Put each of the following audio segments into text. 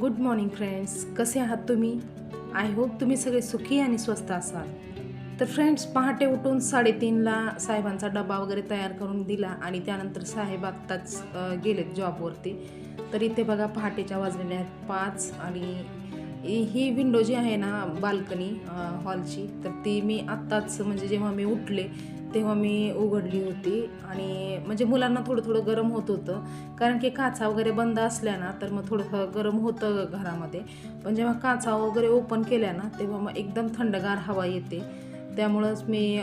Good morning friends कसे आहात तुम्ही? आय होप तुम्ही सगळे सुखी आणि स्वस्त असाल. तर फ्रेंड्स पहाटे उठून साडेतीनला साहेबांचा डबा वगैरे तयार करून दिला आणि त्यानंतर साहेब आत्ताच गेलेत जॉबवरती तर इथे बघा पहाटेच्या वाजलेल्या आहेत पाच आणि ही विंडो जी आहे ना बाल्कनी हॉलची तर ती मी आत्ताच म्हणजे जेव्हा मी उठले तेव्हा मी उघडली होती आणि म्हणजे मुलांना थोडं थोडं गरम होत होतं. कारण की काचा वगैरे बंद असल्या ना तर मग थोडंसं गरम होतं घरामध्ये. पण जेव्हा काचा वगैरे ओपन केल्या ना तेव्हा मग एकदम थंडगार हवा येते. त्यामुळंच मी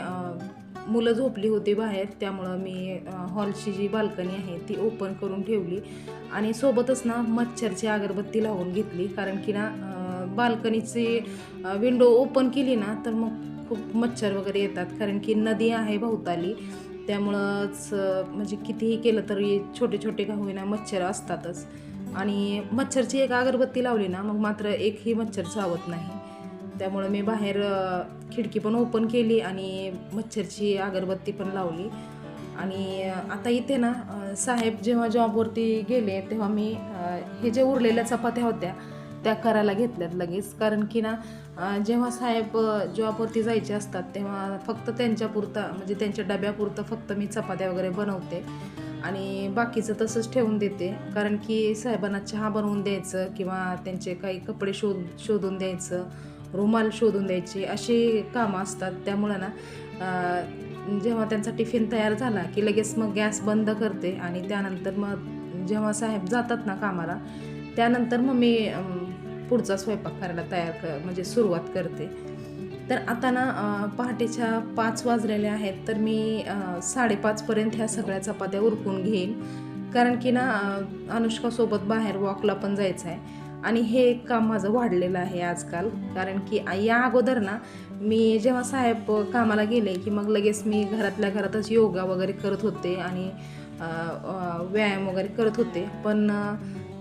मुलं झोपली होती बाहेर. त्यामुळं मी हॉलची जी बाल्कनी आहे ती ओपन करून ठेवली. आणि सोबतच ना मच्छरची अगरबत्ती लावून घेतली. कारण की ना बाल्कनीची विंडो ओपन केली ना तर मग खूप मच्छर वगैरे येतात कारण की नदी आहे भोवताली त्यामुळंच म्हणजे कितीही केलं तरी छोटे छोटे का होईना मच्छर असतातच. आणि मच्छरची एक अगरबत्ती लावली ना मग मात्र एकही मच्छर चावत नाही. त्यामुळं मी बाहेर खिडकी पण ओपन केली आणि मच्छरची अगरबत्ती पण लावली. आणि आता इथे ना साहेब जेव्हा जॉबवरती गेले तेव्हा मी हे जे उरलेल्या चपात्या होत्या त्या करायला घेतल्यात लगेच. कारण की ना जेव्हा साहेब जॉबवरती जायचे असतात तेव्हा फक्त त्यांच्यापुरता म्हणजे त्यांच्या डब्यापुरतं फक्त मी चपात्या वगैरे बनवते. आणि बाकीचं तसंच ठेवून देते. कारण की साहेबांना चहा बनवून द्यायचं किंवा त्यांचे काही कपडे शोध शोधून द्यायचं रुमाल शोधून द्यायचे अशी कामं असतात. त्यामुळं ना जेव्हा त्यांचा टिफिन तयार झाला की लगेच मग गॅस बंद करते आणि त्यानंतर मग जेव्हा साहेब जातात ना कामाला त्यानंतर मग मी पुढचा स्वयंपाक करायला तयार क म्हणजे सुरुवात करते. तर आता ना पहाटेच्या पाच वाजलेले आहेत तर मी साडेपाचपर्यंत ह्या सगळ्या चपात्या उरकून घेईन. कारण की ना अनुष्कासोबत बाहेर वॉकला पण जायचं आहे आणि हे एक काम माझं वाढलेलं आहे आजकाल. कारण की या अगोदर ना मी जेव्हा साहेब कामाला गेले की मग लगेच मी घरातल्या घरातच योगा वगैरे करत होते आणि व्यायाम वगैरे करत होते. पण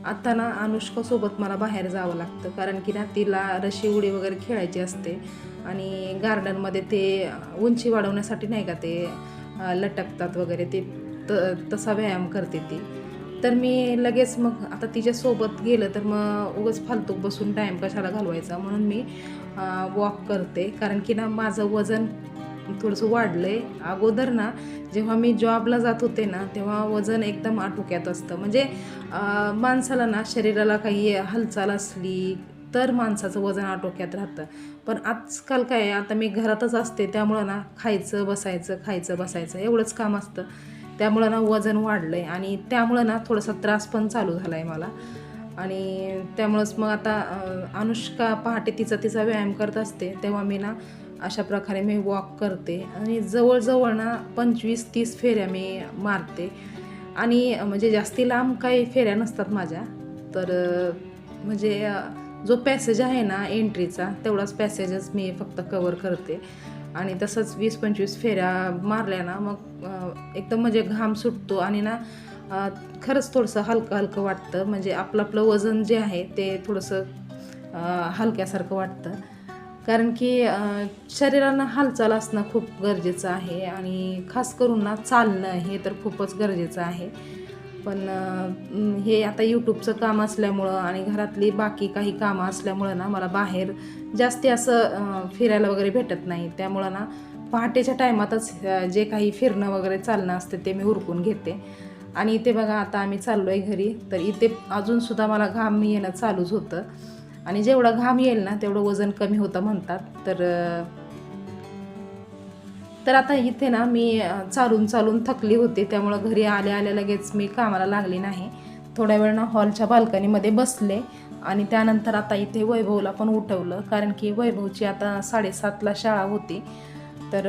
आता ना अनुष्कासोबत मला बाहेर जावं लागतं कारण की ना तिला रशी उडी वगैरे खेळायची असते. आणि गार्डनमध्ये ते उंची वाढवण्यासाठी नाही का ते लटकतात वगैरे ते त तसा व्यायाम करते ती. तर मी लगेच मग आता तिच्यासोबत गेलं तर मग उगाच फालतू बसून टाईम कशाला घालवायचा? म्हणून मी वॉक करते. कारण की ना माझं वजन थोडंसं वाढलं आहे अगोदर ना जेव्हा मी जॉबला जात होते ना तेव्हा वजन एकदम आटोक्यात असतं. म्हणजे माणसाला ना शरीराला काही हालचाल असली तर माणसाचं वजन आटोक्यात राहतं. पण आजकाल काय आहे, आता मी घरातच असते त्यामुळं ना खायचं बसायचं खायचं बसायचं एवढंच काम असतं. त्यामुळं ना वजन वाढलं आहे आणि त्यामुळं ना थोडासा त्रास पण चालू झाला आहे मला. आणि त्यामुळंच मग आता अनुष्का पहाटे तिचा तिचा व्यायाम करत असते तेव्हा मी ना अशा प्रकारे मी वॉक करते. आणि जवळजवळ ना पंचवीस तीस फेऱ्या मी मारते. आणि म्हणजे जास्ती लांब काही फेऱ्या नसतात माझ्या. तर म्हणजे जो पॅसेज आहे ना एंट्रीचा तेवढाच पॅसेजच मी फक्त कवर करते. आणि तसंच वीस पंचवीस फेऱ्या मारल्या ना मग एकदम म्हणजे घाम सुटतो. आणि ना खरंच थोडंसं हलकं हलकं वाटतं. म्हणजे आपलं आपलं वजन जे आहे ते थोडंसं हलक्यासारखं वाटतं. कारण की अं, शरीरानं हालचाल असणं खूप गरजेचं आहे आणि खास करून ना चालणं हे तर खूपच गरजेचं आहे. पण हे आता यूट्यूबचं काम असल्यामुळं आणि घरातली बाकी काही कामं असल्यामुळं ना मला बाहेर जास्ती असं फिरायला वगैरे भेटत नाही. त्यामुळं ना पहाटेच्या टायमातच जे काही फिरणं वगैरे चालणं असतं ते मी उरकून घेते. आणि इथे बघा आता आम्ही चाललो आहे घरी तर इथे अजूनसुद्धा मला घाम येणं चालूच होतं. आणि जेवढा घाम येईल ना तेवढं वजन कमी होतं म्हणतात. तर तर आता इथे ना मी चालून चालून थकली होती. त्यामुळं घरी आल्या आल्या लगेच मी कामाला लागली नाही. थोड्या वेळ ना हॉलच्या बाल्कनीमध्ये बसले आणि त्यानंतर आता इथे वैभवला पण उठवलं. कारण की वैभवची आता साडेसातला शाळा होती. तर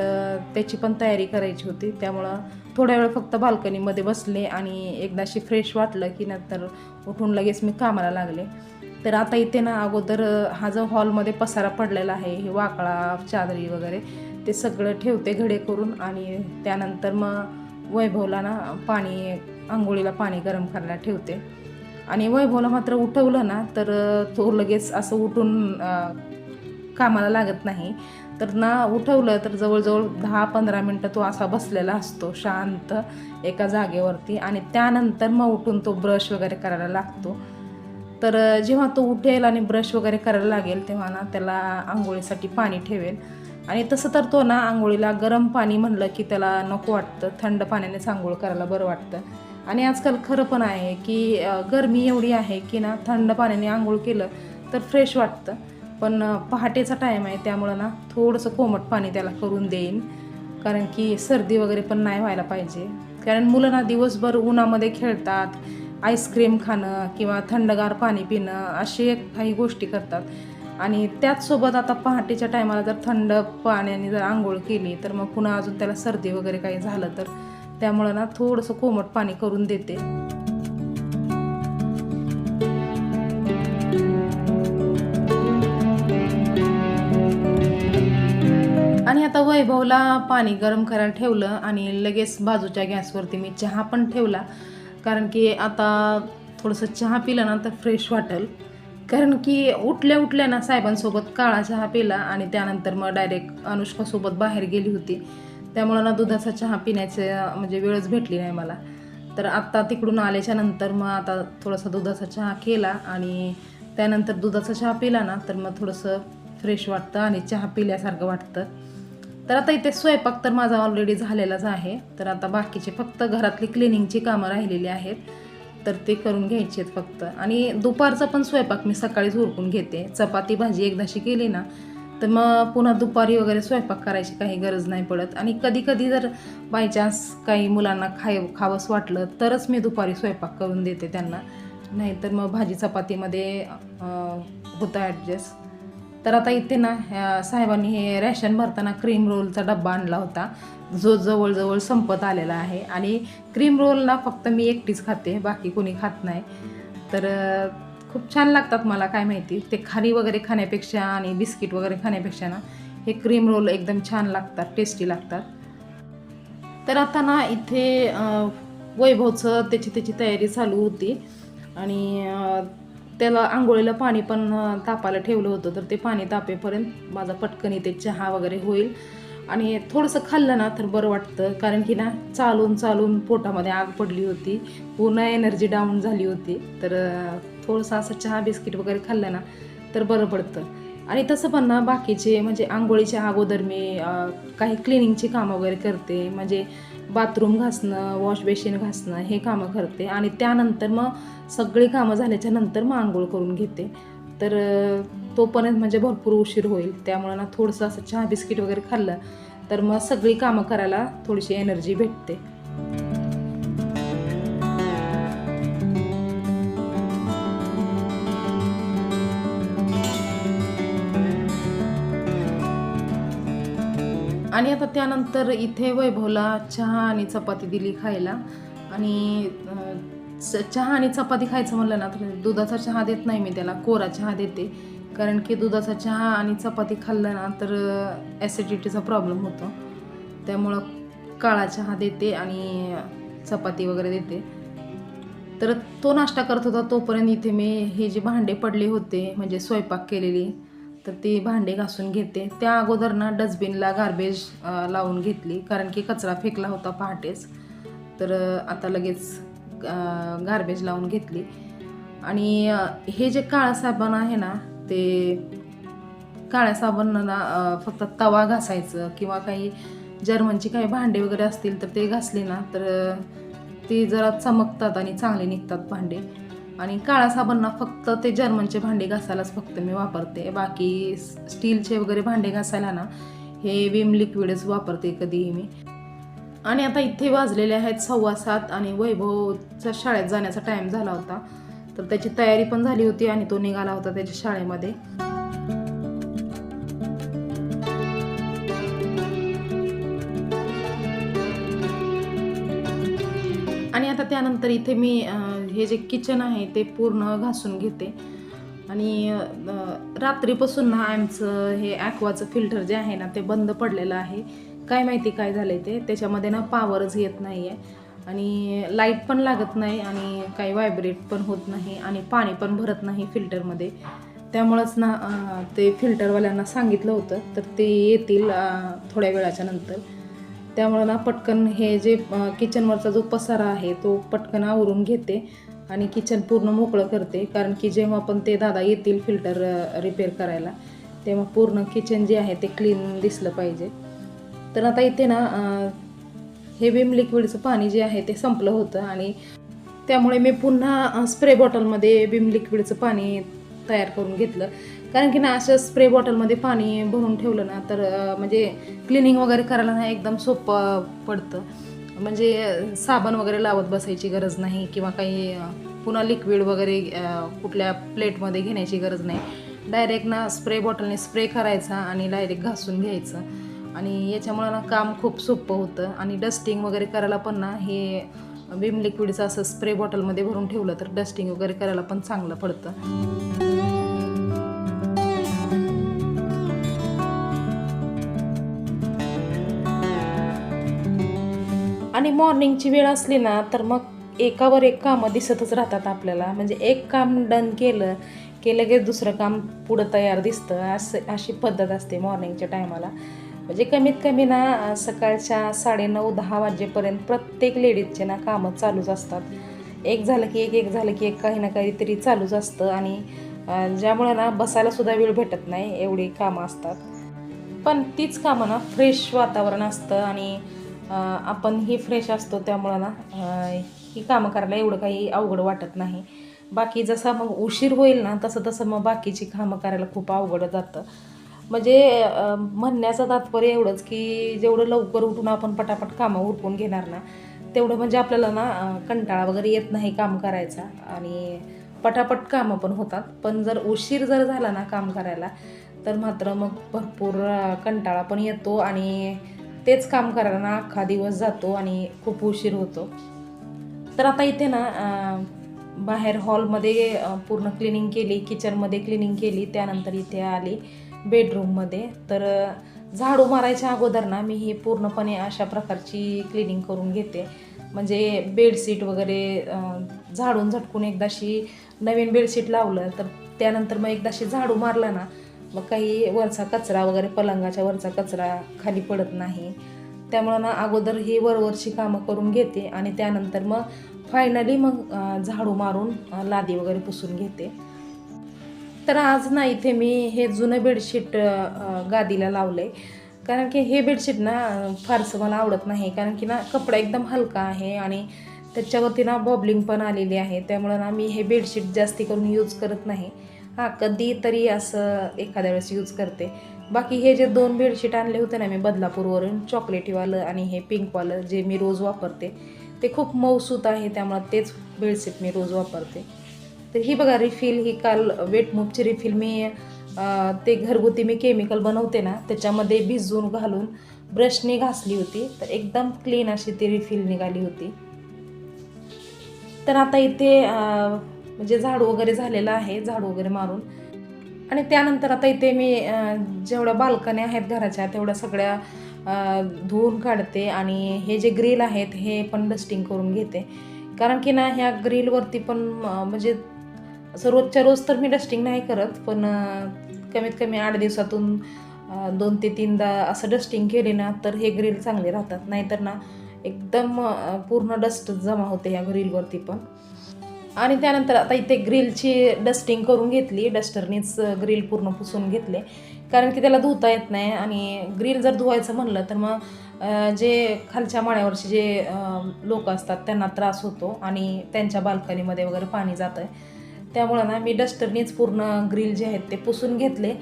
त्याची पण तयारी करायची होती. त्यामुळं थोड्या वेळ फक्त बाल्कनीमध्ये बसले आणि एकदाशी फ्रेश वाटलं की नंतर उठून लगेच मी कामाला लागले. तर आता इथे ना अगोदर हा जो हॉलमध्ये पसारा पडलेला आहे हे वाकळा चादरी वगैरे ते सगळं ठेवते घडे करून आणि त्यानंतर मग वैभवला ना पाणी आंघोळीला पाणी गरम करायला ठेवते. आणि वैभवला मात्र उठवलं ना तर तो लगेच असं उठून कामाला लागत नाही. तर ना उठवलं तर जवळजवळ दहा पंधरा मिनटं तो असा बसलेला असतो शांत एका जागेवरती. आणि त्यानंतर मग उठून तो ब्रश वगैरे करायला लागतो. तर जेव्हा तो उठेल आणि ब्रश वगैरे करायला लागेल तेव्हा ना त्याला आंघोळीसाठी पाणी ठेवेल. आणि तसं तर तो ना आंघोळीला गरम पाणी म्हणलं की त्याला नको वाटतं. थंड पाण्यानेच आंघोळ करायला बरं वाटतं. आणि आजकाल खरं पण आहे की गरमी एवढी आहे की ना थंड पाण्याने आंघोळ केलं तर फ्रेश वाटतं. पण पहाटेचा टाईम आहे त्यामुळं ना थोडंसं कोमट पाणी त्याला करून देईन. कारण की सर्दी वगैरे पण नाही व्हायला पाहिजे. कारण मुलं ना दिवसभर उन्हामध्ये खेळतात आईस्क्रीम खाणं किंवा थंडगार पाणी पिणं असे काही गोष्टी करतात. आणि त्याचसोबत आता पहाटेच्या टायमाला जर थंड पाण्याने जर आंघोळ केली तर मग पुन्हा अजून त्याला सर्दी वगैरे काही झालं तर त्यामुळं ना थोडंसं कोमट पाणी करून देते. आणि आता वैभवला पाणी गरम करायला ठेवलं आणि लगेच बाजूच्या गॅसवरती मी चहा पण ठेवला. कारण की आता थोडंसं चहा पिलं ना तर फ्रेश वाटेल. कारण की उठल्या उठल्या ना साहेबांसोबत काळा चहा पिला आणि त्यानंतर मग डायरेक्ट अनुष्कासोबत बाहेर गेली होती. त्यामुळं ना दुधाचा चहा पिण्याचं म्हणजे वेळच भेटली नाही मला. तर आत्ता तिकडून आल्याच्यानंतर मग आता थोडासा दुधाचा चहा केला आणि त्यानंतर दुधाचा चहा पिला ना तर मग थोडंसं फ्रेश वाटतं आणि चहा पिल्यासारखं वाटतं. तर आता इथे स्वयंपाक तर माझा ऑलरेडी झालेलाच आहे. तर आता बाकीचे फक्त घरातली क्लिनिंगची कामं राहिलेली आहेत. तर ते करून घ्यायचे आहेत फक्त. आणि दुपारचा पण स्वयंपाक मी सकाळीच उरकून घेते. चपाती भाजी एकदाशी केली ना तर मग पुन्हा दुपारी वगैरे स्वयंपाक करायची काही गरज नाही पडत. आणि कधी कधी जर बायचान्स काही मुलांना खाय खावंच वाटलं तरच मी दुपारी स्वयंपाक करून देते त्यांना. नाहीतर मग भाजी चपातीमध्ये होतं ॲडजस्ट तर आता इथे ना साहेबांनी हे रॅशन भरताना क्रीम रोलचा डब्बा आणला होता. जो जवळजवळ संपत आलेला आहे. आणि क्रीम रोल ना फक्त मी एकटीच खाते बाकी कोणी खात नाही. तर खूप छान लागतात मला काय माहिती. ते खारी वगैरे खाण्यापेक्षा आणि बिस्किट वगैरे खाण्यापेक्षा ना हे क्रीम रोल एकदम छान लागतात टेस्टी लागतात. तर आता ना इथे वैभवचं त्याची त्याची तयारी चालू होती. आणि त्याला आंघोळीला पाणी पण तापायला ठेवलं होतं. तर ते पाणी तापेपर्यंत माझा पटकन इथे चहा वगैरे होईल. आणि थोडंसं खाल्लं ना तर बरं वाटतं. कारण की ना चालून चालून पोटामध्ये आग पडली होती. पूर्ण एनर्जी डाऊन झाली होती. तर थोडंसं असं चहा बिस्किट वगैरे खाल्लं ना तर बरं पडतं. आणि तसं पण ना बाकीचे म्हणजे आंघोळीच्या अगोदर मी काही क्लिनिंगची कामं वगैरे करते. म्हणजे बाथरूम घासणं वॉश बेसिन घासणं हे कामं करते. आणि त्यानंतर मग सगळी कामं झाल्याच्यानंतर मग आंघोळ करून घेते. तर तोपर्यंत म्हणजे भरपूर उशीर होईल. त्यामुळं ना थोडंसं असं चहा बिस्किट वगैरे खाल्लं तर मग सगळी कामं करायला थोडीशी एनर्जी भेटते. आणि आता त्यानंतर इथे वैभवला चहा आणि चपाती दिली खायला. आणि च- चहा आणि चपाती खायचं म्हणलं ना तर दुधाचा चहा देत नाही मी त्याला कोरा चहा देते. कारण की दुधाचा चहा आणि चपाती खाल्लं ना तर ॲसिडिटीचा प्रॉब्लेम होतो. त्यामुळं काळा चहा देते आणि चपाती वगैरे देते. तर तो नाश्ता करत होता तोपर्यंत इथे मी हे जे भांडे पडले होते म्हणजे स्वयंपाक केलेली तर ती भांडे घासून घेते. त्या अगोदर ना डस्टबिनला गार्बेज लावून घेतली. कारण की कचरा फेकला होता पहाटेच. तर आता लगेच गार्बेज लावून घेतली. आणि हे जे काळा साबण आहे ना ते काळ्या साबण ना फक्त तवा घासायचं किंवा काही जर्मनची काही भांडे वगैरे असतील तर ते घासले ना तर ते जरा चमकतात आणि चांगले निघतात भांडे. आणि काळा साबण ना फक्त ते जर्मनचे भांडे घासायलाच फक्त मी वापरते. बाकी स्टीलचे वगैरे भांडे घासायला ना हे विम लिक्विडच वापरते कधीही मी. आणि आता इथे वाजलेले आहेत सव्वा सात आणि वैभवचा शाळेत जाण्याचा टाईम झाला होता. तर त्याची तयारी पण झाली होती आणि तो निघाला होता त्याच्या शाळेमध्ये. आणि आता त्यानंतर इथे मी हे जे किचन आहे ते पूर्ण घासून घेते. आणि रात्रीपासून ना आमचं हे ॲक्वाचं फिल्टर जे आहे ना ते बंद पडलेलं आहे. काय माहिती काय झालं आहे ते. त्याच्यामध्ये ना पावरच येत नाही आहे आणि लाइट पण लागत नाही आणि काही व्हायब्रेट पण होत नाही आणि पाणी पण भरत नाही फिल्टरमध्ये त्यामुळंच ना ते फिल्टरवाल्यांना सांगितलं होतं तर ते येतील थोड्या वेळाच्या नंतर. त्यामुळं ना पटकन हे जे किचनवरचा जो पसारा आहे तो पटकन आवरून घेते. आणि किचन पूर्ण मोकळं करते. कारण की जेव्हा पण ते दादा येतील फिल्टर रिपेअर करायला तेव्हा पूर्ण किचन जे आहे ते क्लीन दिसलं पाहिजे. तर आता इथे ना हे विम लिक्विडचं पाणी जे आहे ते संपलं होतं आणि त्यामुळे मी पुन्हा स्प्रे बॉटलमध्ये विम लिक्विडचं पाणी तयार करून घेतलं. कारण की ना असं स्प्रे बॉटलमध्ये पाणी भरून ठेवलं ना तर म्हणजे क्लिनिंग वगैरे करायला ना एकदम सोपं पडतं. म्हणजे साबण वगैरे लावत बसायची गरज नाही किंवा काही पुन्हा लिक्विड वगैरे कुठल्या प्लेटमध्ये घेण्याची गरज नाही. डायरेक्ट ना स्प्रे बॉटलने स्प्रे करायचा आणि डायरेक्ट घासून घ्यायचं. आणि याच्यामुळं ना काम खूप सोपं होतं. आणि डस्टिंग वगैरे करायला पण ना हे विम लिक्विडचं असं स्प्रे बॉटलमध्ये भरून ठेवलं तर डस्टिंग वगैरे करायला पण चांगलं पडतं. आणि मॉर्निंगची वेळ असली ना तर मग एकावर एक कामं दिसतच राहतात आपल्याला. म्हणजे एक काम डन केलं की लगेच दुसरं काम पुढं तयार दिसतं. असं अशी पद्धत असते मॉर्निंगच्या टायमाला म्हणजे कमीत कमी ना सकाळच्या साडेनऊ दहा वाजेपर्यंत प्रत्येक लेडीजचे ना कामं चालूच असतात. एक झालं की एक एक झालं की एक काही ना काहीतरी चालूच असतं. आणि ज्यामुळे ना बसायलासुद्धा वेळ भेटत नाही एवढी कामं असतात. पण तीच कामं ना फ्रेश वातावरण असतं. आणि आपण ही फ्रेश असतो त्यामुळं ना ही कामं करायला एवढं काही अवघड वाटत नाही. बाकी जसा मग उशीर होईल ना तसं तसं मग बाकीची कामं करायला खूप अवघड जातं. म्हणजे म्हणण्याचं तात्पर्य एवढंच की जेवढं लवकर उठून आपण पटापट कामं उरकून घेणार ना तेवढं म्हणजे आपल्याला ना कंटाळा वगैरे येत नाही काम करायचा. आणि पटापट कामं पण होतात. पण जर उशीर जर झाला ना काम करायला तर मात्र मग भरपूर कंटाळा पण येतो आणि तेच काम करायला अख्खा दिवस जातो आणि खूप उशीर होतो. तर आता इथे ना बाहेर हॉलमध्ये पूर्ण क्लिनिंग केली किचनमध्ये क्लिनिंग केली त्यानंतर इथे आली बेडरूममध्ये. तर झाडू मारायच्या अगोदर ना मी ही पूर्णपणे अशा प्रकारची क्लिनिंग करून घेते. म्हणजे बेडशीट वगैरे झाडून झटकून एकदाशी नवीन बेडशीट लावलं तर त्यानंतर मग एकदाशी झाडू मारलं ना मग काही वरचा कचरा वगैरे पलंगाच्या वरचा कचरा खाली पडत नाही. त्यामुळं ना अगोदर ही वरवरची कामं करून घेते आणि त्यानंतर मग फायनली मग झाडू मारून लादी वगैरे पुसून घेते. तर आज ना इथे मी हे जुनं बेडशीट गादीला लावलं आहे कारण की हे बेडशीट ना फारसं मला आवडत नाही. कारण की ना कपडा एकदम हलका आहे आणि त्याच्यावरती ना बॉबलिंग पण आलेली आहे. त्यामुळं ना मी हे बेडशीट जास्ती करून यूज करत नाही. हां कधीतरी असं एखाद्या वेळेस यूज करते. बाकी हे जे दोन बेडशीट आणले होते ना मी बदलापूरवरून चॉकलेटीवालं आणि हे पिंकवालं जे मी रोज वापरते ते खूप मऊसूत आहे त्यामुळं तेच बेडशीट मी रोज वापरते. तर ही बघा रिफिल ही काल वेट मूवची रिफिल मी ते घरगुती मी केमिकल बनवते ना त्याच्यामध्ये भिजवून घालून ब्रशने घासली होती तर एकदम क्लीन अशी ती रिफिल निघाली होती. तर आता इथे म्हणजे झाडू वगैरे झालेलं आहे झाडू वगैरे मारून. आणि त्यानंतर आता इथे मी जेवढ्या बाल्कन्या आहेत घराच्या तेवढ्या सगळ्या धुवून काढते आणि हे जे ग्रिल आहेत हे पण डस्टिंग करून घेते. कारण की ना ह्या ग्रिलवरती पण म्हणजे असं रोजच्या रोज तर मी डस्टिंग नाही करत पण कमीत कमी आठ दिवसातून दोन ते तीनदा असं डस्टिंग केले ना तर हे ग्रिल चांगले राहतात. नाहीतर ना एकदम पूर्ण डस्ट जमा होते ह्या ग्रिलवरती पण. आणि त्यानंतर आता इथे ग्रिलची डस्टिंग करून घेतली. डस्टरनीच ग्रिल पूर्ण पुसून घेतले. कारण की त्याला धुता येत नाही आणि ग्रिल जर धुवायचं म्हणलं तर मग जे खालच्या माळ्यावरचे जे लोक असतात त्यांना त्रास होतो आणि त्यांच्या बाल्कनीमध्ये वगैरे पाणी जातं त्यामुळं ना मी डस्टरनीच पूर्ण ग्रिल जे आहेत ते पुसून घेतले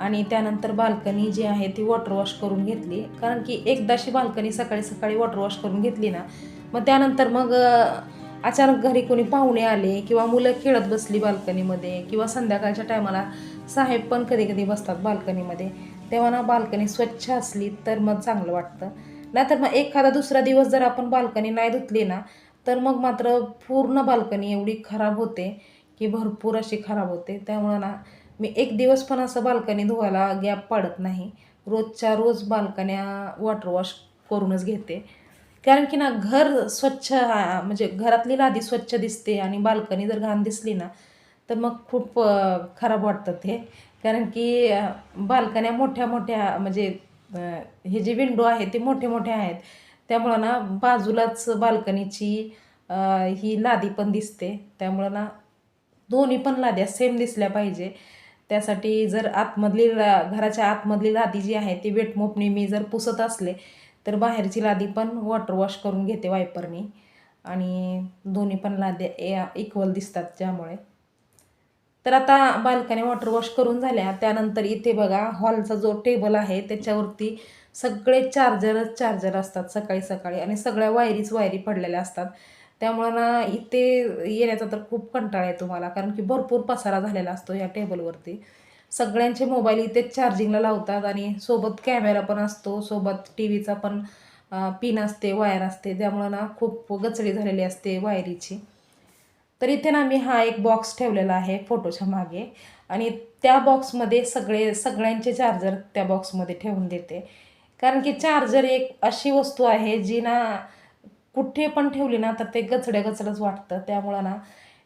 आणि त्यानंतर बाल्कनी जी आहे ती वॉटर वॉश करून घेतली. कारण की एकदाशी बाल्कनी सकाळी सकाळी वॉटर वॉश करून घेतली ना मग त्यानंतर मग अचानक घरी कोणी पाहुणे आले किंवा मुलं खेळत बसली बाल्कनीमध्ये किंवा संध्याकाळच्या टायमाला साहेब पण कधी कधी बसतात बाल्कनीमध्ये. तेव्हा ना बाल्कनी स्वच्छ असली तर मग चांगलं वाटतं. नाहीतर मग एखादा दुसरा दिवस जर आपण बाल्कनी नाही धुतली ना तर मग मात्र पूर्ण बाल्कनी एवढी खराब होते की भरपूर अशी खराब होते. त्यामुळं ना मी एक दिवस पण असं बाल्कनी धुवायला गॅप पाडत नाही. रोजच्या रोज बाल्कन्या वॉटर वॉश करूनच घेते. कारण की ना घर स्वच्छ म्हणजे घरातली लादी स्वच्छ दिसते आणि बाल्कनी जर घाण दिसली ना तर मग खूप खराब वाटतं ते. कारण की बाल्कन्या मोठ्या मोठ्या म्हणजे हे जे विंडो आहे ते मोठे मोठे आहेत. त्यामुळं ना बाजूलाच बाल्कनीची ही लादी पण दिसते. त्यामुळं ना दोन्ही पण लाद्या सेम दिसल्या पाहिजे. त्यासाठी जर आतमधली ला घराच्या आतमधली लादी जी आहे ती वेटमोपणी मी जर पुसत असले तर बाहेरची लादी पण वॉटर वॉश करून घेते वायपरनी आणि दोन्ही पण लाद्या इक्वल दिसतात ज्यामुळे. तर आता बाल्कनी वॉटर वॉश करून झाल्या. त्यानंतर इथे बघा हॉलचा जो टेबल आहे त्याच्यावरती सगळे चार्जरच चार्जर असतात सकाळी सकाळी. आणि सगळ्या वायरीच वायरी पडलेल्या असतात. त्यामुळं ना इथे येण्याचा तर खूप कंटाळा आहे तुम्हाला कारण की भरपूर पसारा झालेला असतो या टेबलवरती सगळ्यांचे मोबाईल इथेच चार्जिंगला लावतात आणि सोबत कॅमेरा पण असतो सोबत टी व्हीचा पण पिन असते वायर असते. त्यामुळं ना खूप गचडी झालेली असते वायरीची तर इथे ना मी हा एक बॉक्स ठेवलेला आहे फोटोच्या मागे आणि त्या बॉक्समध्ये सगळे सगळ्यांचे चार्जर त्या बॉक्समध्ये ठेवून देते. कारण की चार्जर एक अशी वस्तू आहे जी ना कुठे पण ठेवली ना तर ते गचड्या गचडच वाटतं. त्यामुळं ना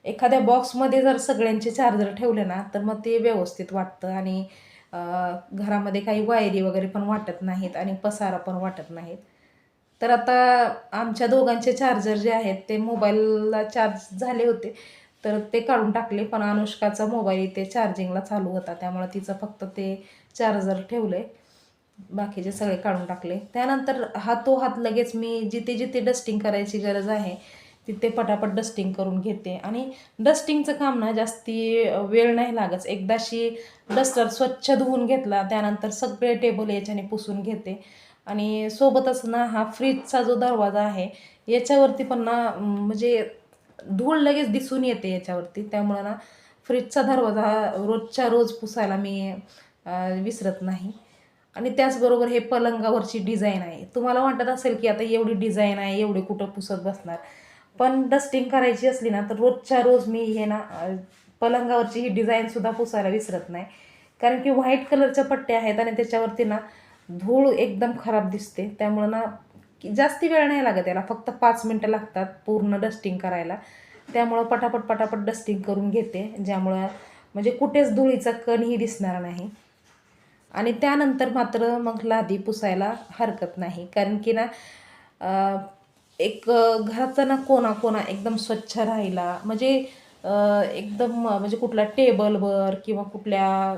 एखाद्या बॉक्समध्ये जर सगळ्यांचे चार्जर ठेवले ना तर मग ते व्यवस्थित वाटतं. आणि घरामध्ये काही वायरी वगैरे पण वाटत नाहीत आणि पसारा पण वाटत नाहीत. तर आता आमच्या दोघांचे चार्जर जे आहेत ते मोबाईलला चार्ज झाले होते. तर ते काढून टाकले पण अनुष्काचा मोबाईल इथे चार्जिंगला चालू होता. त्यामुळे तिचं फक्त ते चार्जर ठेवले बाकीचे सगळे काढून टाकले. त्यानंतर हातोहात लगेच मी जिथे जिथे डस्टिंग करायची गरज आहे तिथे पटापट डस्टिंग करून घेते. आणि डस्टिंगचं काम ना जास्ती वेळ नाही लागत. एकदाशी डस्टर स्वच्छ धुवून घेतला त्यानंतर सगळे टेबल याच्याने पुसून घेते. आणि सोबतच ना हा फ्रीजचा जो दरवाजा आहे याच्यावरती पण ना म्हणजे धूळ लगेच दिसून येते याच्यावरती. त्यामुळं ना फ्रीजचा दरवाजा हा रोजच्या रोज पुसायला मी विसरत नाही. आणि त्याचबरोबर हे पलंगावरची डिझाईन आहे. तुम्हाला वाटत असेल की आता एवढी डिझाईन आहे एवढे कुठं पुसत बसणार? पण डस्टिंग करायची असली ना तर रोजच्या रोज मी हे ना पलंगावरची ही डिझाईनसुद्धा पुसायला विसरत नाही. कारण की व्हाईट कलरच्या पट्ट्या आहेत आणि त्याच्यावरती ना धूळ एकदम खराब दिसते. त्यामुळं ना की जास्ती वेळ नाही लागत याला फक्त पाच मिनटं लागतात पूर्ण डस्टिंग करायला. त्यामुळं पटापट पटापट डस्टिंग करून घेते ज्यामुळं म्हणजे कुठेच धुळीचा कणही दिसणार नाही. आणि त्यानंतर मात्र मग लादी पुसायला हरकत नाही. कारण की ना एक घराचा ना कोणा कोणा एकदम स्वच्छ राहिला. म्हणजे एकदम म्हणजे कुठल्या टेबलवर किंवा कुठल्या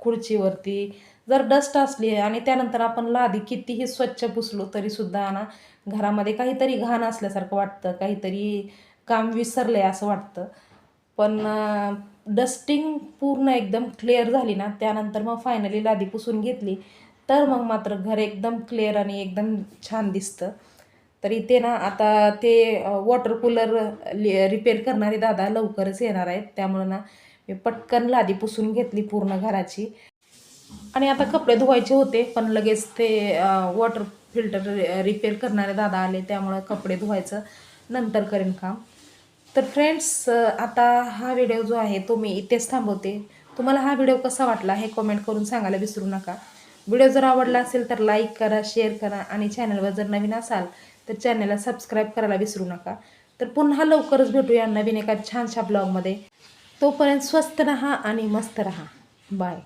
खुर्चीवरती जर डस्ट असली आणि त्यानंतर आपण लादी कितीही स्वच्छ पुसलो तरीसुद्धा ना घरामध्ये काहीतरी घाण असल्यासारखं वाटतं. काहीतरी काम विसरलं आहे असं वाटतं. पण डस्टिंग पूर्ण एकदम क्लिअर झाली ना त्यानंतर मग फायनली लादी पुसून घेतली तर मग मात्र घर एकदम क्लिअर आणि एकदम छान दिसतं. तर इथे ना आता ते वॉटर कूलर रिपेअर करणारे दादा लवकरच येणार आहेत. त्यामुळं ना मी पटकन लादी पुसून घेतली पूर्ण घराची. आणि आता कपडे धुवायचे होते पण लगेच ते वॉटर फिल्टर रिपेअर करणारे दादा आले त्यामुळं कपडे धुवायचं नंतर करेन काम. तर फ्रेंड्स आता हा व्हिडिओ जो आहे तो मी इथेच थांबवते. तुम्हाला हा व्हिडिओ कसा वाटला हे कमेंट करून सांगायला विसरू नका. व्हिडिओ जर आवडला असेल तर लाईक करा शेअर करा आणि चॅनलवर जर नवीन असाल तर चॅनलला सबस्क्राईब करायला विसरू नका. तर पुन्हा लवकरच भेटूया नवीन एका छानशा ब्लॉगमध्ये तोपर्यंत स्वस्त रहा आणि मस्त रहा. बाय